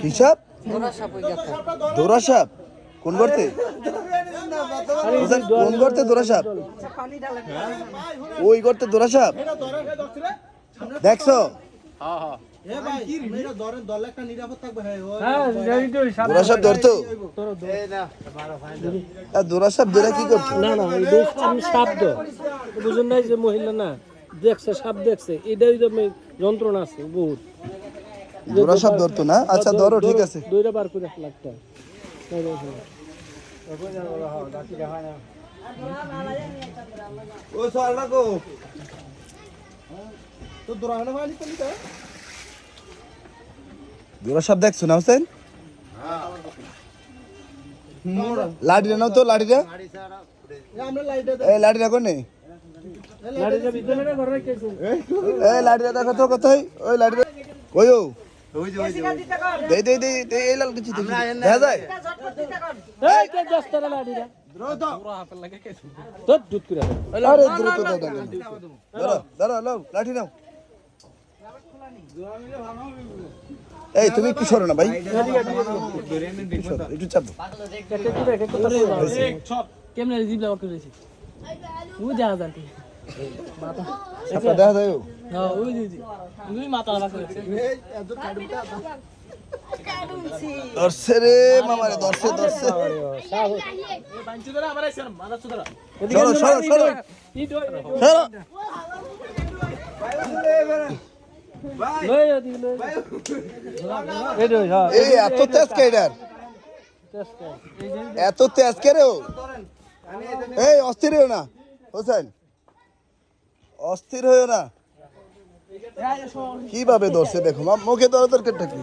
কি দোরা কোন করতে কোন করতে ওই করতে দেখছ কি করতো না না বুঝুন নাই যে মহিলা না। দেখছে সাপ দেখছে। এটাই তো যন্ত্রণা আছে বহুত। দোরা সাপ ধরতো না? আচ্ছা ধরো ঠিক আছে। দইটা বার করে লাগতো ও তো সাপ দেখছ না হোসেন? লাঠিটা নাও তো লাঠিটা এই লাঠিটা কোনে লাড়িটা ভিতরে না ঘরে রেখেছে এই লাঠিটা দেখো তো কোথায় ওই ও দে দে দে দে এই লাল কিছু দেখি দেখা যায় এই কে দশটা লাড়িটা তো দুধ করে আরে দ্রুত দাও দাও ধরো ধরো লাঠি নাও এই তুমি কি সরো না ভাই একটু চাপ। কেমনে ও যা জানতি সাপটা দেখা যায় হ্যাঁ ওই দিদি মাথা রে সরো সরো সরো। সরো। এত তেজ কে এটার? এত তেজ কে রে এই অস্থির না। হোসেন। অস্থির হইও না। কীভাবে ধরছে দেখো মা মুখে ধরে দরকারটা কি?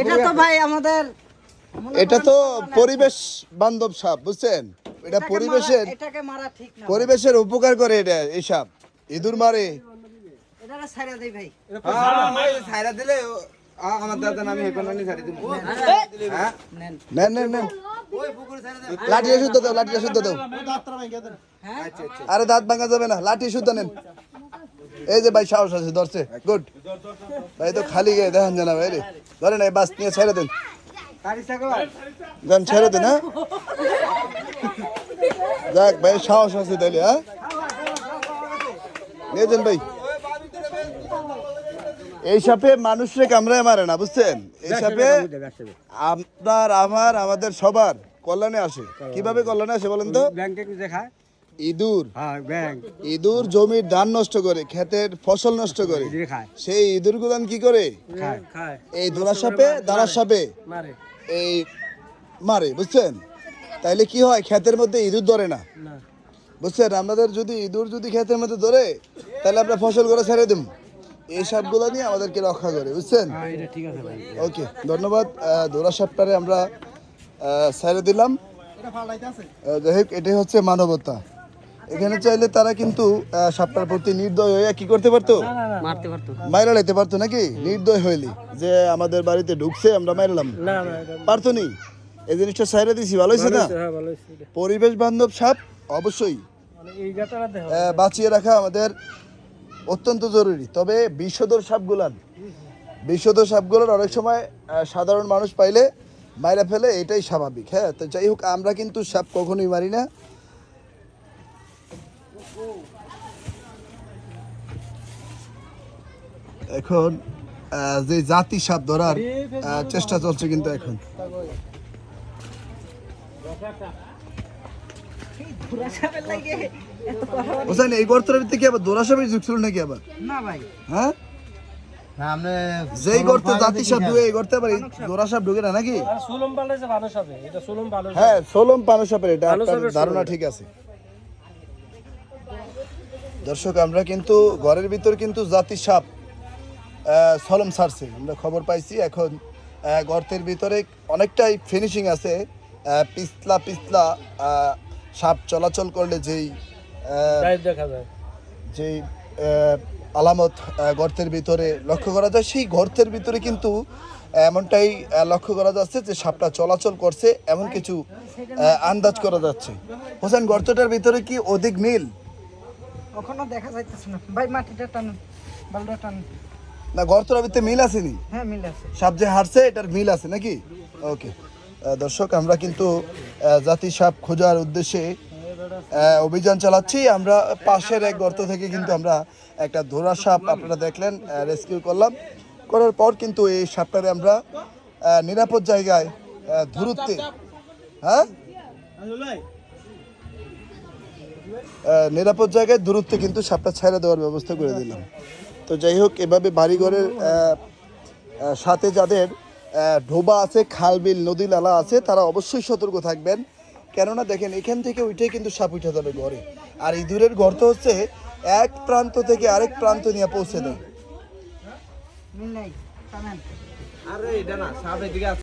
এটা তো ভাই আমাদের এটা তো পরিবেশ বান্ধব সাপ বুঝছেন? এটা পরিবেশের এটাকে মারা ঠিক না। পরিবেশের উপকার করে এটা এই সাপ। ইঁদুর মারে। আমার দাদা আমি হেকন ছাড়ি দিব। হ্যাঁ? নেন নেন নেন। লাঠিটা শুদ্ধ দাও লাঠিটা শুদ্ধ দাও। আচ্ছা আচ্ছা। আরে দাঁত ভাঙা যাবে না লাঠি শুদ্ধ নেন। এই যে ভাই সাহস আছে ধরছে। গুড ভাই তো খালি গায়ে দেখান জানা ভাই রে। ধরেন এই বাস নিয়ে ছেড়ে দেন। গান ছেড়ে দেন হ্যাঁ? যাক ভাই সাহস আছে তাইলে হ্যাঁ? নিয়ে যান ভাই। এই সাপে মানুষরে কামড়ায় মারে না বুঝছেন? এই সাপে আপনার আমার আমাদের সবার কল্যাণে আসে। কীভাবে কল্যাণে আসে বলেন তো? দেখায়। ইঁদুর। হ্যাঁ ইঁদুর জমির ধান নষ্ট করে ক্ষেতের ফসল নষ্ট করে। সেই ইঁদুর গুলান কি করে? এই দোলা সাপে দাঁড়া সাপে। এই মারে বুঝছেন? তাইলে কি হয়? ক্ষেতের মধ্যে ইঁদুর ধরে না। বুঝছেন? আমাদের যদি ইঁদুর যদি ক্ষেতের মধ্যে ধরে তাহলে আমরা ফসল করে ছেড়ে দিম। এই সাপগুলো নিয়ে আমাদেরকে রক্ষা করে বুঝছেন? হ্যাঁ এটা ঠিক আছে ভাই। ওকে ধন্যবাদ। দোরা সাপটারে আমরা ছেড়ে দিলাম। যাই হোক এটাই হচ্ছে মানবতা। এখানে চাইলে তারা কিন্তু সাপটার প্রতি নির্দয় হয়ে কি করতে পারতো? মারতে মাইরা লাইতে পারতো নাকি? নির্দয় হইলি যে আমাদের বাড়িতে ঢুকছে আমরা মাইরালাম। পারতো নি? এই জিনিসটা সাইরা দিছি ভালো হয়েছে না? হ্যাঁ। পরিবেশ বান্ধব সাপ অবশ্যই। মানে বাঁচিয়ে রাখা আমাদের অত্যন্ত জরুরি। তবে বিষধর সাপগুলান, বিষধর সাপগুলোর অনেক সময় সাধারণ মানুষ পাইলে মাইরা ফেলে, এটাই স্বাভাবিক হ্যাঁ? তো যাই হোক, আমরা কিন্তু সাপ কখনোই মারি না। এখন যে জাতি সাপ ধরার চেষ্টা চলছে কিন্তু এখন পুরা সাপের লাগে এত কথা বলে- হোসেন এই গর্তের ভিতরে কি আবার দোরা যুগ ছিল নাকি আবার? না ভাই। হ্যাঁ? যেই গর্তে জাতি সাপ এই গর্তে আবার দোরা সাপ ঢুকে না নাকি? আর সুলম পাল্টাইছে ভালো সাপে এটা সুলম ভালো হ্যাঁ সোলম পানো সাপের এটা আপনার ধারণা ঠিক আছে। দর্শক আমরা কিন্তু ঘরের ভিতর কিন্তু জাতি সাপ আহ, সলম ছাড়ছে আমরা খবর পাইছি এখন আহ, গর্তের ভিতরে অনেকটাই ফিনিশিং আছে আহ, পিছলা পিছলা আহ, সাপ চলাচল করলে যেই আহ, দেখা যায়। যেই আলামত গর্তের ভিতরে লক্ষ্য করা যায় সেই গর্তের ভিতরে কিন্তু এমনটাই লক্ষ্য করা যাচ্ছে যে সাপটা চলাচল করছে এমন কিছু আন্দাজ করা যাচ্ছে। হোসেন গর্তটার ভিতরে কি অধিক মিল কখনো দেখা যাইতেছে না। ভাই মাটিটা টানুন বালুটা টানুন। না গর্তটার ভিতরে মিল আসেনি? হ্যাঁ মিল আছে। সাপ যে হারছে এটার মিল আছে নাকি? ওকে। দর্শক, আমরা কিন্তু জাতি সাপ খোঁজার উদ্দেশ্যে অভিযান চালাচ্ছি। আমরা পাশের এক গর্ত থেকে কিন্তু আমরা একটা ধরা সাপ আপনারা দেখলেন রেস্কিউ করলাম। করার পর কিন্তু এই সাপটারে আমরা নিরাপদ জায়গায় দূরত্বে হ্যাঁ? নিরাপদ জায়গায় দূরত্বে কিন্তু সাপটা ছেড়ে দেওয়ার ব্যবস্থা করে দিলাম। তো যাই হোক, এভাবে বাড়িঘরের সাথে যাদের ডোবা আছে খাল বিল নদী নালা আছে তারা অবশ্যই সতর্ক থাকবেন। কেননা দেখেন এখান থেকে ওইটাই কিন্তু সাপ উঠে যাবে ঘরে। আর ইঁদুরের গর্ত হচ্ছে এক প্রান্ত থেকে আরেক প্রান্ত নিয়ে পৌঁছে দেয়। আরে এটা না সাপ এদিকে